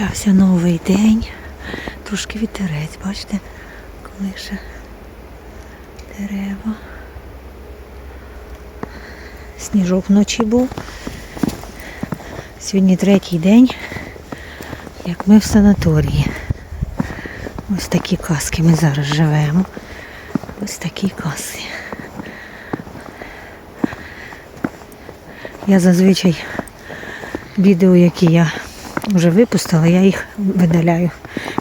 Почався новий день. Трошки вітерець, бачите, колише дерева. Сніжок вночі був. Сьогодні третій день, як ми в санаторії. Ось такі казки ми зараз живемо. Ось такі казки. Я зазвичай відео, які я вже випустила, я їх видаляю,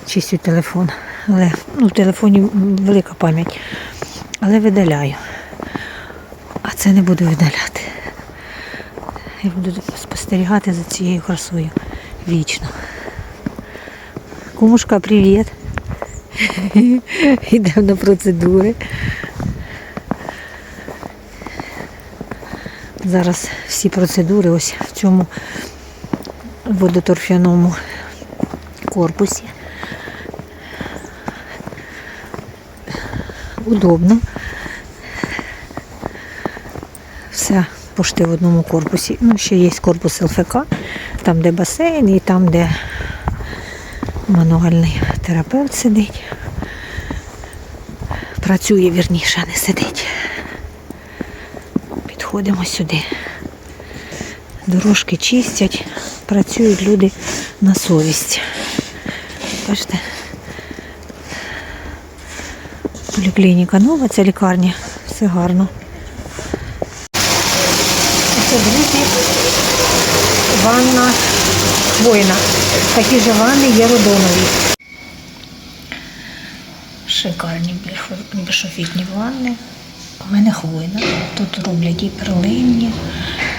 чистю телефон. Але ну, в телефоні велика пам'ять. Але видаляю. А це не буду видаляти. Я буду спостерігати за цією красою вічно. Кумушка, привіт. Йдемо на процедури. Зараз всі процедури ось в цьому водоторфяному корпусі. Удобно. Все пошти в одному корпусі. Ну, ще є корпус ЛФК, там, де басейн і там, де мануальний терапевт сидить. Працює вірніше, а не сидить. Підходимо сюди. Дорожки чистять, працюють люди на совість. Бачите? Поліклініка нова, це лікарня, все гарно. Це, друзі, ванна хвойна. Такі ж ванни є родонові. Шикарні бішофітні ванни. У мене хвойна. Тут роблять і перлинні,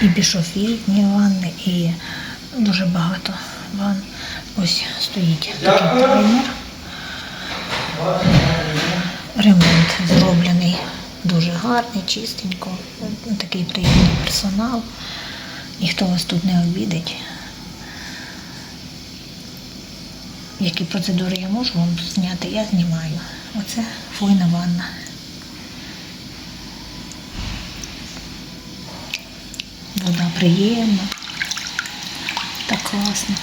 і бішофітні ванни, і дуже багато ванн. Ось стоїть такий таймер. Ремонт зроблений дуже гарний, чистенько. Такий приємний персонал. Ніхто вас тут не обідить. Які процедури я можу вам зняти, я знімаю. Оце фойна ванна. Вода приємна. Класно.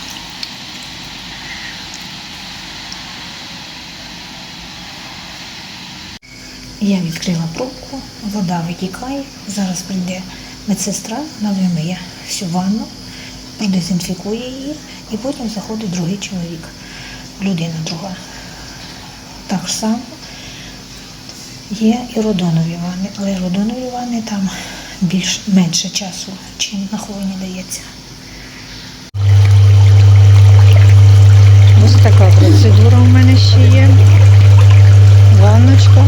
Я відкрила пробку, вода витікає. Зараз прийде медсестра, вимиє всю ванну, продезінфікує її і потім заходить другий чоловік, людина друга. Так само є і родонові ванни, але родонові ванни там більш менше часу, чим на хвойні дається. Ось така процедура у мене ще є. Ванночка.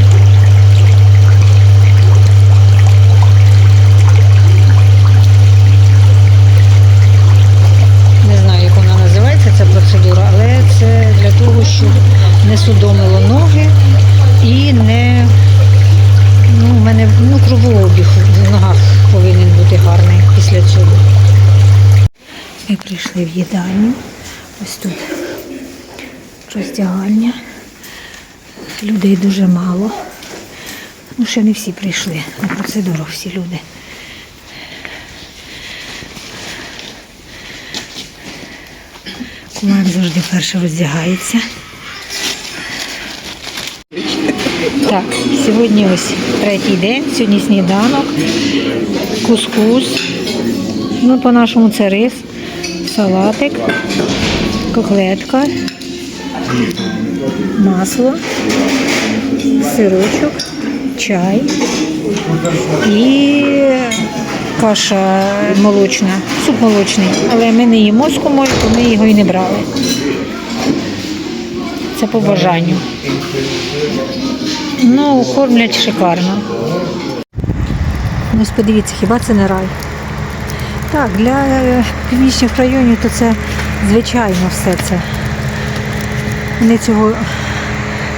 Не знаю, як вона називається, ця процедура, але це для того, щоб не судомило ноги і не ну, у мене ну, кровообіг в ногах повинен бути гарний після цього. Ми прийшли в їдальню. Ось тут роздягальня. Людей дуже мало. Ну, ще не всі прийшли на процедуру, всі люди. Кумак завжди перше роздягається. Так, сьогодні ось третій день, сьогодні сніданок, кускус. Ну, по-нашому це рис, салатик, коклетка, масло, сирочок, чай і каша молочна, суп молочний. Але ми не їмо з кумою, то ми його і не брали. Це по бажанню. Ну, кормлять шикарно. Ось подивіться, хіба це не рай? Так, для е, північних районів то це звичайно все це. Вони цього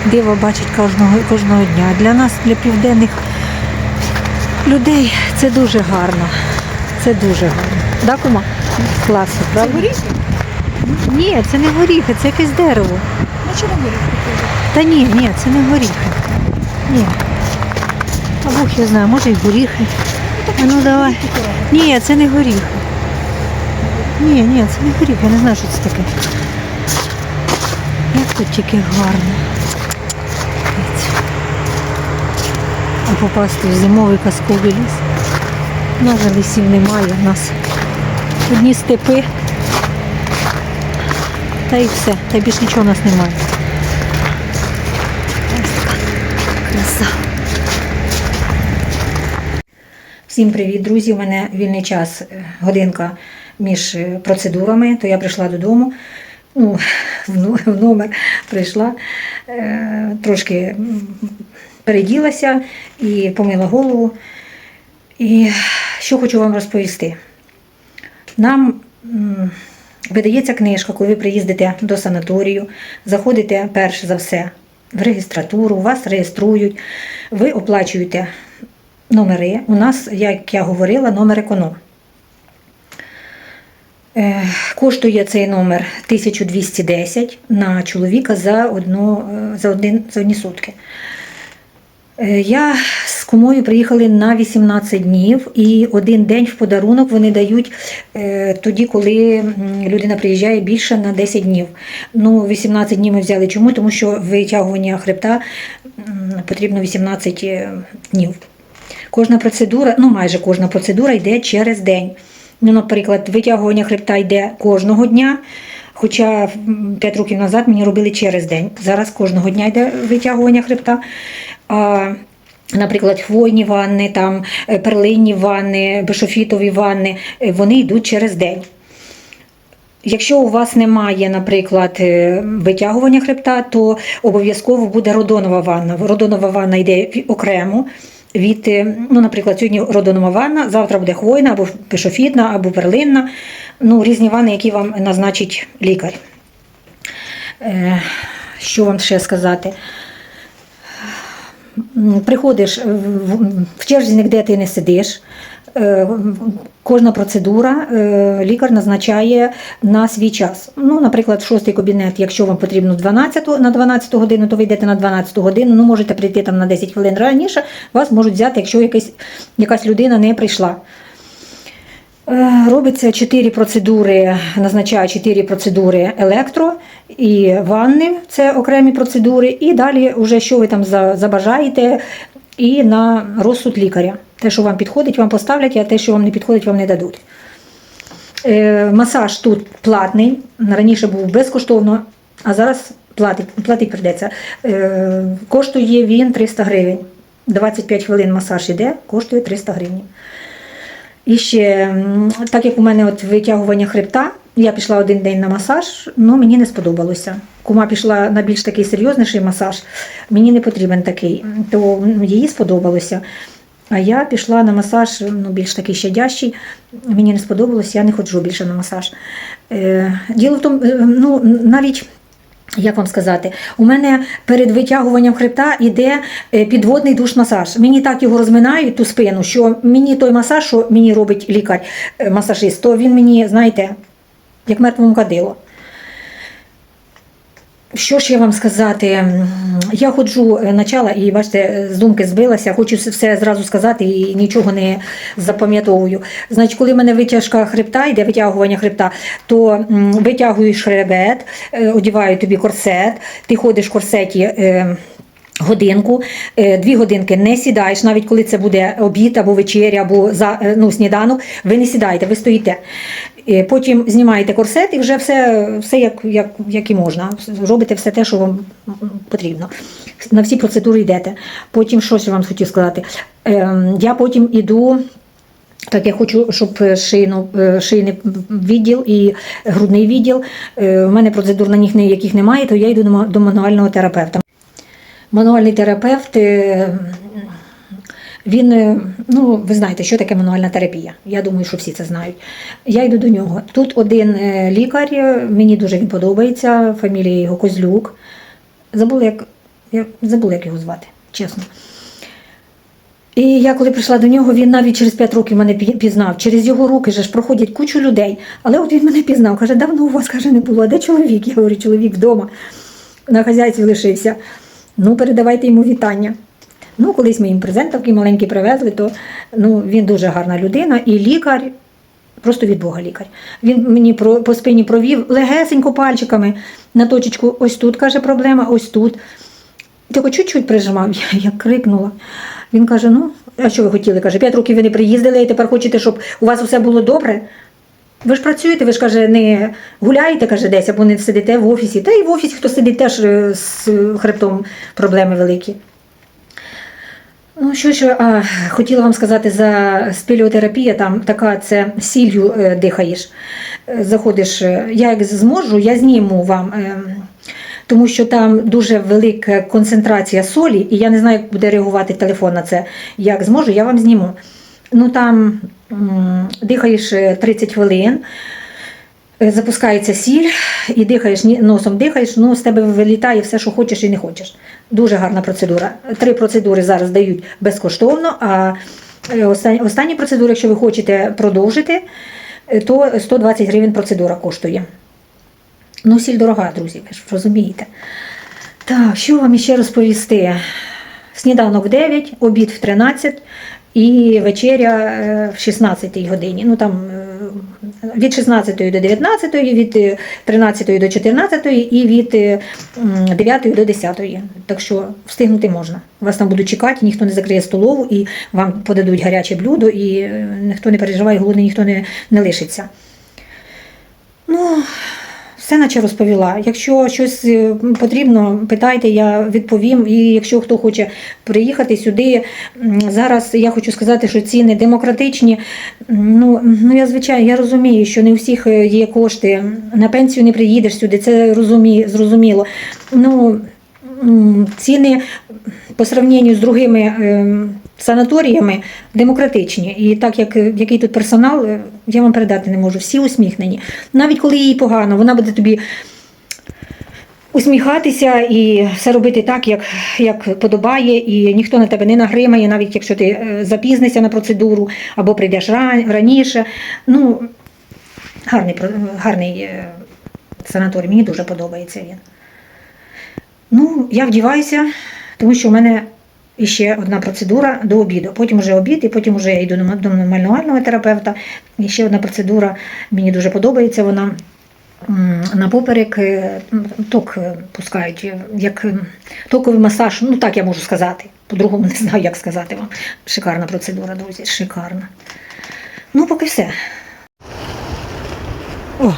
дива бачать кожного, кожного дня. Для нас, для південних людей, це дуже гарно. Це дуже гарно. Да, кума? Класно, правда? горіхи? Ні, це не горіхи, це якесь дерево. На чому горіхи? Та ні, ні, це не горіхи. Ні. А Бог я знаю, може і горіхи. А ну давай. Ні, це не горіхи. Ні, ні, це не горіхи, я не знаю, що це таке. Як Тут тільки гарно. А попасти в зимовий казковий ліс. У нас лісів немає, у нас одні степи. Та і все, та й більш нічого у нас немає. Краса. Всім привіт, друзі! У мене вільний час, е, годинка між е, процедурами, то я прийшла додому. Ну, в номер прийшла, е, трошки переділася і помила голову. І що хочу вам розповісти. Нам видається книжка, коли ви приїздите до санаторію, заходите перш за все в регістратуру, вас реєструють, ви оплачуєте номери. У нас, як я говорила, номер економ. Е, Коштує цей номер 1210 на чоловіка за, одну, е, за, один, за одні сутки. Е, Я з кумою приїхали на 18 днів, і один день в подарунок вони дають е, тоді, коли людина приїжджає більше на 10 днів. Ну, 18 днів ми взяли чому? Тому що витягування хребта потрібно 18 е, днів. Кожна процедура, ну майже кожна процедура йде через день. Ну, наприклад, витягування хребта йде кожного дня. Хоча 5 років назад мені робили через день. Зараз кожного дня йде витягування хребта. Наприклад, хвойні ванни, там, е, перлинні ванни, бешофітові ванни, е, вони йдуть через день. Якщо у вас немає, наприклад, е, витягування хребта, то обов'язково буде родонова ванна. Родонова ванна йде окремо від, ну, наприклад, сьогодні родонова ванна, завтра буде хвойна або пешофітна, або перлинна. Ну, різні ванни, які вам назначить лікар. Що вам ще сказати? Приходиш в черзі, ніде ти не сидиш. Е, Кожна процедура е, лікар назначає на свій час. Ну, наприклад, шостий кабінет, якщо вам потрібно 12, на 12 годину, то ви йдете на 12 годину. Ну, можете прийти там на 10 хвилин раніше, вас можуть взяти, якщо якась, якась людина не прийшла. Е, Робиться 4 процедури, назначає 4 процедури електро і ванни, це окремі процедури, і далі, вже що ви там забажаєте, і на розсуд лікаря. Те, що вам підходить, вам поставлять, а те, що вам не підходить, вам не дадуть. Е, Масаж тут платний, раніше був безкоштовно, а зараз платить, платить прийдеться. Е, Коштує він 300 гривень. 25 хвилин масаж іде, коштує 300 гривень. І ще, так як у мене от витягування хребта, я пішла один день на масаж, але мені не сподобалося. Кума пішла на більш такий серйозніший масаж, мені не потрібен такий, то їй сподобалося. А я пішла на масаж, ну, більш такий щадящий, мені не сподобалося, я не ходжу більше на масаж. Е, діло в тому, е, ну, навіть. Як вам сказати, у мене перед витягуванням хребта йде е, підводний душ-масаж. Мені так його розминають ту спину, що мені той масаж, що мені робить лікар, е, масажист, то він мені, знаєте, як мертвому кадило. Що ж я вам сказати? Я ходжу почала начала і бачите, е, з думки збилася, хочу все- зразу сказати і нічого не запам'ятовую. Значить, коли в мене витяжка хребта, йде витягування хребта, то витягуєш хребет, е, одіваю тобі корсет, ти ходиш в корсеті. Годинку, Е, дві годинки не сідаєш, навіть коли це буде обід або вечеря, або за, е, ну, сніданок, ви не сідаєте, ви стоїте. Е, Потім знімаєте корсет і вже все, все як, як, як і можна. Робите все те, що вам потрібно. На всі процедури йдете. Потім що ще вам хотів сказати? Ем, Я потім іду. Так, я хочу, щоб шийну, шийний відділ і грудний відділ. У мене процедур на них ніяких немає, то я йду до мануального терапевта. Мануальний терапевт, е, він, е, ну, ви знаєте, що таке мануальна терапія. Я думаю, що всі це знають. Я йду до нього. Тут один е, лікар, мені дуже він подобається, фамілія його Козлюк. Забула, як, я забула, як його звати, чесно. І я коли прийшла до нього, він навіть через 5 років мене пізнав. Через його руки ж проходять кучу людей. Але от він мене пізнав. Каже, давно у вас каже, не було. А де чоловік? Я говорю, чоловік вдома. На хазяйстві лишився. Ну, передавайте йому вітання. Ну, колись ми їм презент такий маленький привезли, то ну, він дуже гарна людина. І лікар Просто від Бога лікар. Він мені про, по спині провів легесенько пальчиками на точечку. Ось тут каже проблема, ось тут. Тільки чуть-чуть прижимав, я, я крикнула. Він каже: ну, а що ви хотіли? Каже, п'ять років ви не приїздили, і тепер хочете, щоб у вас все було добре. Ви ж працюєте, ви ж каже, не гуляєте, каже, десь, або не сидите в офісі. Та і в офісі, хто сидить, теж е, з хребтом проблеми великі. Ну, що ж, а, хотіла вам сказати за спіліотерапія, там така це сіллю е, дихаєш. Е, Заходиш, е, я як зможу, я зніму вам, е, тому що там дуже велика концентрація солі, і я не знаю, як буде реагувати телефон на це. Як зможу, я вам зніму. Ну там дихаєш е, 30 хвилин. Е, Запускається сіль і дихаєш носом, дихаєш, ну з тебе вилітає все, що хочеш і не хочеш. Дуже гарна процедура. Три процедури зараз дають безкоштовно, а е, останні, процедури, якщо ви хочете продовжити, е, то 120 гривень процедура коштує. Ну, сіль дорога, друзі, ви ж розумієте. Так, що вам іще розповісти? Сніданок в 9, обід в 13 і вечеря е, в 16 годині. Ну там е, від 16 до 19, від е, 13 до 14 і від е, 9 до 10. Так що встигнути можна. Вас там будуть чекати, ніхто не закриє столову і вам подадуть гаряче блюдо, і е, ніхто не переживає, голодний ніхто не, не лишиться. Ну, все наче розповіла. Якщо щось е, потрібно, питайте, я відповім. І якщо хто хоче приїхати сюди, зараз я хочу сказати, що ціни демократичні. Ну, ну я звичайно, я розумію, що не у всіх е, є кошти. На пенсію не приїдеш сюди, це розумі, зрозуміло. Ну, ціни по сравненню з другими е, санаторіями демократичні. І так як е, який тут персонал, е, я вам передати не можу. Всі усміхнені. Навіть коли їй погано, вона буде тобі усміхатися і все робити так, як, як подобає, і ніхто на тебе не нагримає, навіть якщо ти е, запізнишся на процедуру або прийдеш раніше. Ну, гарний, гарний санаторій, мені дуже подобається він. Ну, я вдіваюся, тому що в мене ще одна процедура до обіду. Потім вже обід, і потім вже я йду до мануального терапевта. І ще одна процедура, мені дуже подобається вона. На поперек е, ток е, пускають, е, як токовий масаж, ну так я можу сказати. По-другому не знаю, як сказати вам. Шикарна процедура, друзі, шикарна. Ну, поки все. О,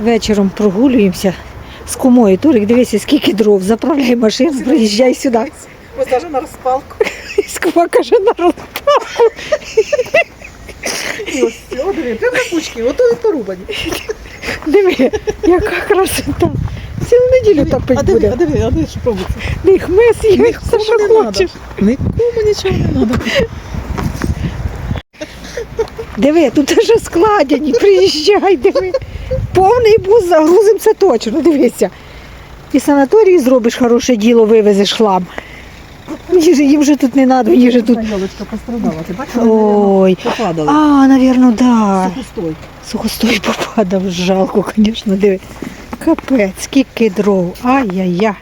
вечором прогулюємося з кумою. Турик, дивися, скільки дров, заправляй машину, приїжджай сюди. Навіть на розпалку. І Скума каже, народ. І ось все, диви, прямо на кучки, ото і порубані. Диви, яка красота. Цілу неділю А топить диви, буде. а диви, а диви, що робиться. Не хмес їх, все, що хочеш. Нікому нічого не треба. Диви, тут вже складені, приїжджай, диви. Повний бус загрузимося точно, дивися. І санаторії зробиш хороше діло, вивезеш хлам. Мені ж- Їм вже тут не треба, мені же тут. Йолочка пострадала, ти бачила? Ой. Попадала. А, навірно, да. Сухостой. Сухостой попадав, жалко, звісно, диви. Капець, скільки дров. Ай-яй-яй.